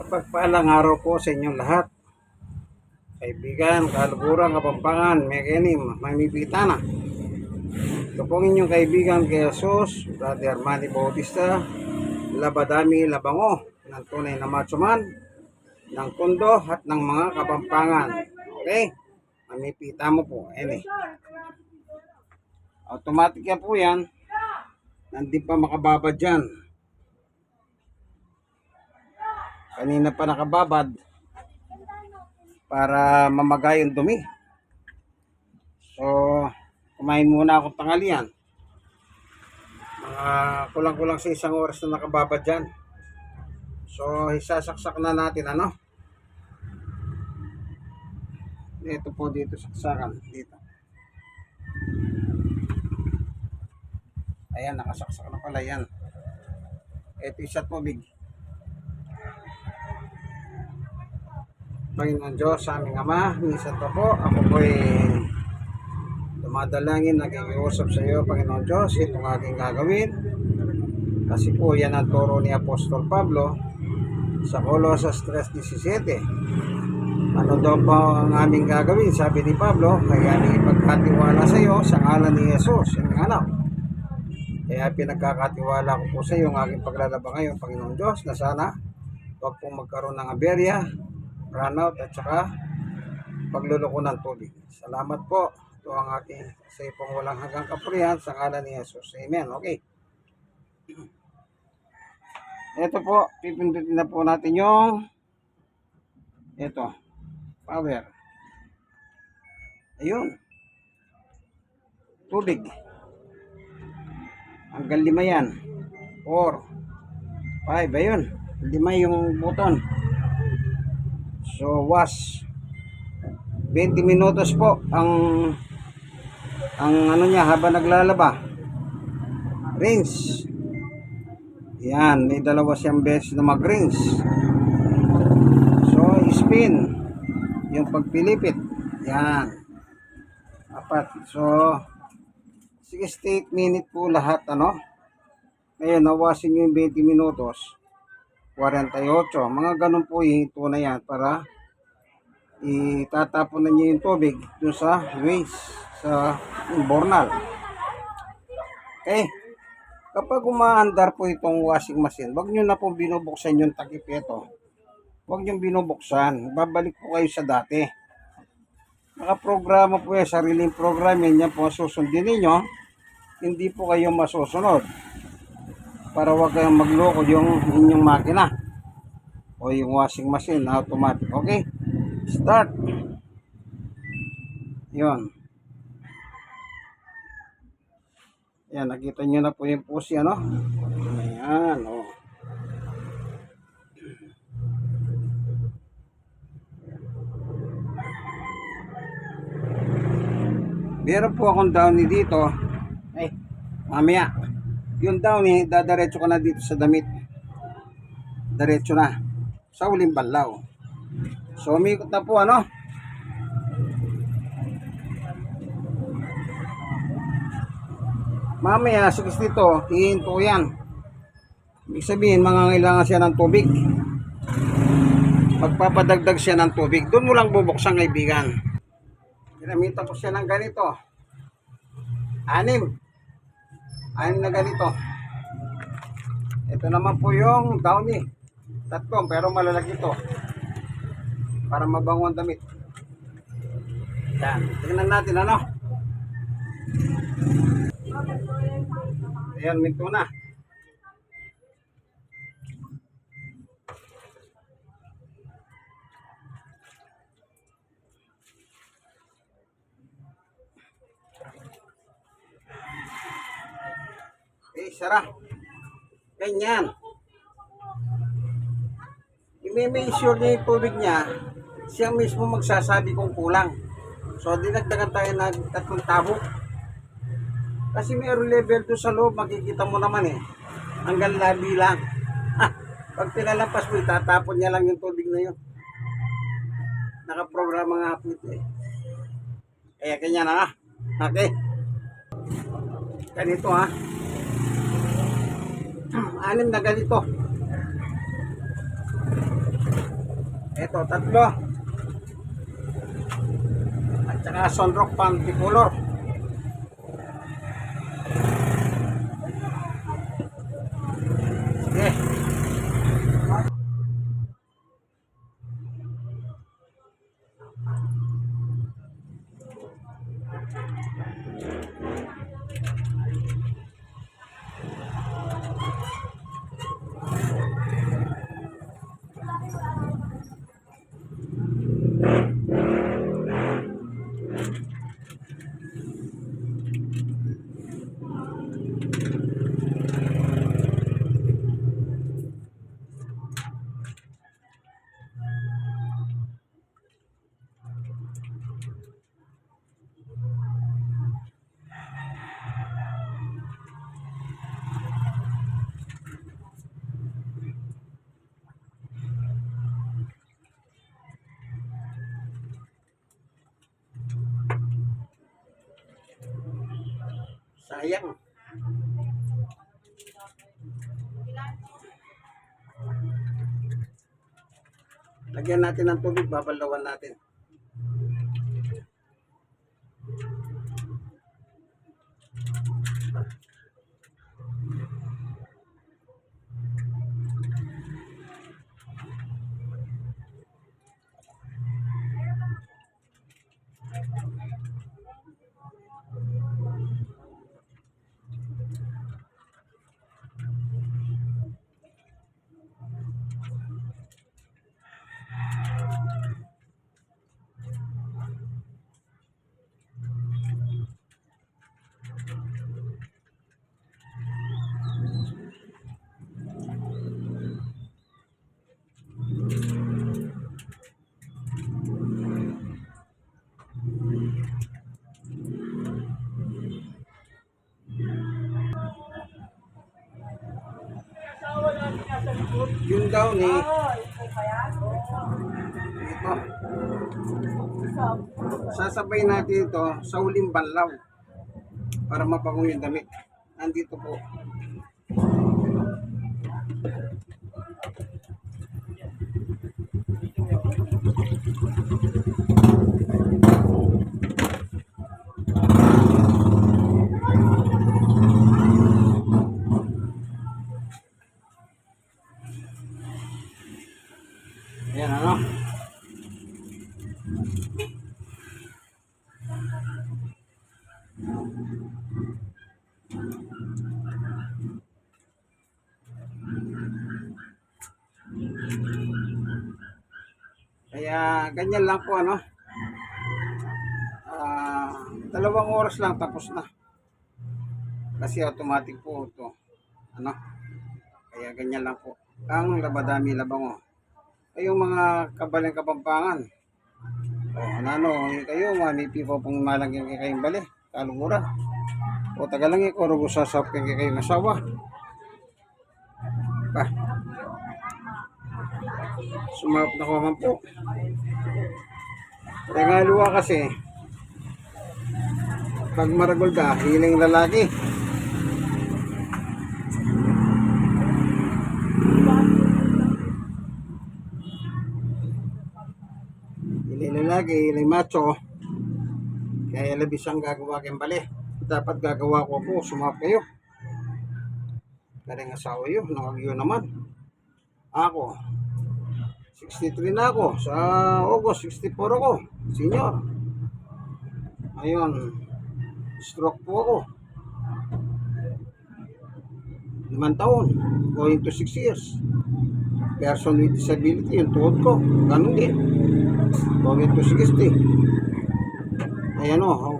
Kapagpalang araw po sa inyong lahat. Kaibigan, kaluguran, kapampangan, may kenim, mamipita na. Ito po ang inyong kaibigan kay Jesus, Brother Armani Bautista, Labadami Labango, ng tunay na matsuman, ng kundo at ng mga kapampangan. Okay? Mamipita mo po. Ayan eh. Automatic yan po yan. Nandi pa makababad dyan. Kanina pa nakababad para mamagay yung dumi. So, kumain muna ako tanghalian. Mga kulang-kulang sa isang oras na nakababad dyan. So, isasaksak na natin ano. Ito po dito saksakan. Dito. Ayan, nakasaksak na pala yan. Ito isa tubig. Panginoon Diyos, aming Ama, minsan pa po, ako po ay dumadalangin, nag-iusap sa iyo, Panginoon Diyos, itong aking gagawin. Kasi po, yan ang turo ni Apostol Pablo sa Colossus 3.17. Ano daw po ang aming gagawin? Sabi ni Pablo, kaya aming ipagkatiwala sa iyo sa ngalan ni Jesus, yung anak. Kaya pinagkakatiwala ko po sa iyo ang aking paglalaba ngayon, Panginoon Diyos, na sana huwag pong magkaroon ng aberya, brownout at saka pagluloko ng tubig. Salamat po. Ito ang aking sa iyo pong walang hanggang kapurihan sa ngalan ni Jesus. Amen. Okay. Ito po, pipindutin na po natin yung ito, power. Ayun. Tubig. Hanggang lima yan. 4, 5, ayun. Lima yung button. So, was 20 minutos po ang ang ano niya habang naglalaba. Rinse. Yan, may dalawa siyang beses na mag-rinse. So, spin. Yung pagpilipit. Yan. Apat. So, 68 minute po lahat, ano? Ngayon, nawasin nyo yung 20 minutos. 48. Mga ganun po yung na yan para itatapon na niyo yung tubig doon sa waste, sa bornal. Okay. Kapag umaandar po itong washing machine, wag nyo na po binubuksan yung takip ito. Huwag nyo binubuksan. Babalik po kayo sa dati. Nakaprograma po yan, sariling program yan, yan po susundin ninyo. Hindi po kayo masusunod. Para huwag kayong magloko yung inyong makina. O yung washing machine automatic. Okay? Start. Yun. Yan, nakita nyo na po yung pusi, ano? Ayan, o. Oh. Meron po akong downy dito. Ay, mamaya. Yung downy, dadaretso ka na dito sa damit. Diretso na. Sa uling balaw. So, umikot na po, ano? Mamaya, 6 dito, hihinto yan. Ibig sabihin, mangangailangan siya ng tubig. Magpapadagdag siya ng tubig. Doon mo lang bubuksan, kaibigan. Ginamitan ko siya ng ganito. Anim. Anim na ganito. Ito naman po yung downy. Tatlong, pero malalaki ito. Para mabango ang damit. Yan. Tingnan natin, ano? Ayan, minto na. Eh, sara. Ganyan. I-measure niya yung tubig niya, siya mismo magsasabi kung kulang. So, dinagdagan tayo ng tatlong tabo. Kasi mayroong level to sa loob, makikita mo naman eh. Hanggang labi lang. Pag pinalampas mo, itatapon niya lang yung tubig na yun. Nakaprograma nga po ito eh. Kaya kanya na nga. Okay. Ganito ha. Anim na ganito. Ito, tatlo. At saka sunrock panticolor. Sige. Sayang. Lagyan natin ng tubig, babalawan natin. Yun daw ni ito. Sasabay natin ito sa uling banlaw para mabango yung damit. Nandito po. Kaya ganyan lang po ano. Ah, dalawang oras lang tapos na. Kasi automatic po ito. Ano? Kaya ganyan lang po. Ang labadami labango. Ay yung mga kabalang kapampangan. O, ano, ano, kayo, mamipi po pong malanggang kay kayong bali. Kalungura. O, tagalang ko, rugo sasap kay kayong asawa. Pa. Sumap na ko man po. Kaya nga luwa kasi, pag maragol ka, hiling lalaki. Hiling lalaki, hiling macho. Kaya labis ang gagawa kayong bali. Dapat gagawa ko po, sumap kayo. Karing asawa yun, nakagyo naman. Ako, 63 na ako. Sa August, 64 ako. Senior. Ayun, stroke po ako. Limang taon, going to 6 years. Person with disability, yung tuhod ko, ganun din. Going to 60. Ayan o, ang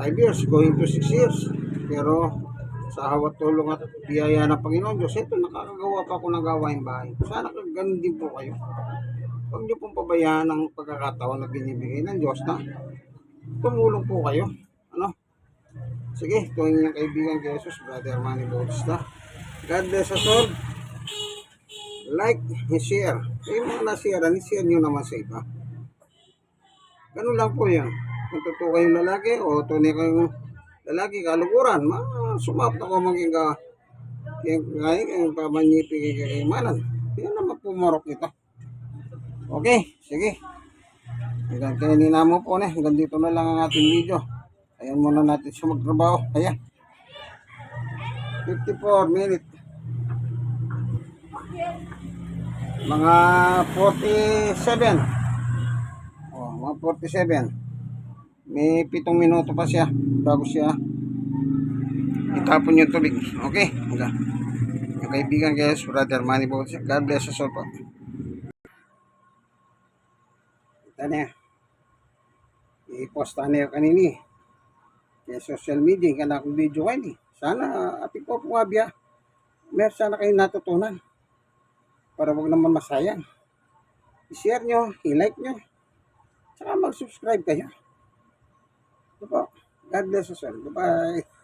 5 years, going to 6 years. Pero sa hawat tulong at biyaya ng Panginoon Diyos, ito nakakagawa pa ako ng gawain bahay. Sana ganun din po kayo. Huwag niyo pong pabayaan ang pagkakataon na binibigay ng Diyos na tumulong po kayo. Ano? Sige, ito inyong kaibigan kay Jesus, Brother Manny Bautista. God bless us all. Like and share. Yung mga na-share, share nyo naman sa iba. Ganun lang po yan. Kung totoo kayong lalaki o tunay kayong lalaki, kalukuran, ma, sumap na ko maging ka, kaya kaya kayong pamanyipi kay kaimanan. Yan naman pumorok ito. Okay, sige. Hanggang kanina mo po na. Hanggang dito na lang ang ating video. Ayan muna natin siya magtrabaho. Ayan. 54 minutes. Mga 47. Oh, mga 47. May pitong minuto pa siya bago siya itapon yung tubig. Okay? Hanggang. Yung kaibigan guys, brother Manny po. God bless us all po. Ito na. I-post na yung kanini. Kaya social media, ka na akong video kayo ni. Sana, ating po po abya. Meron sana kayo natutunan. Para wag naman masayang. I-share nyo, i-like nyo. Tsaka mag-subscribe kayo. Po. God bless us all. Bye-bye.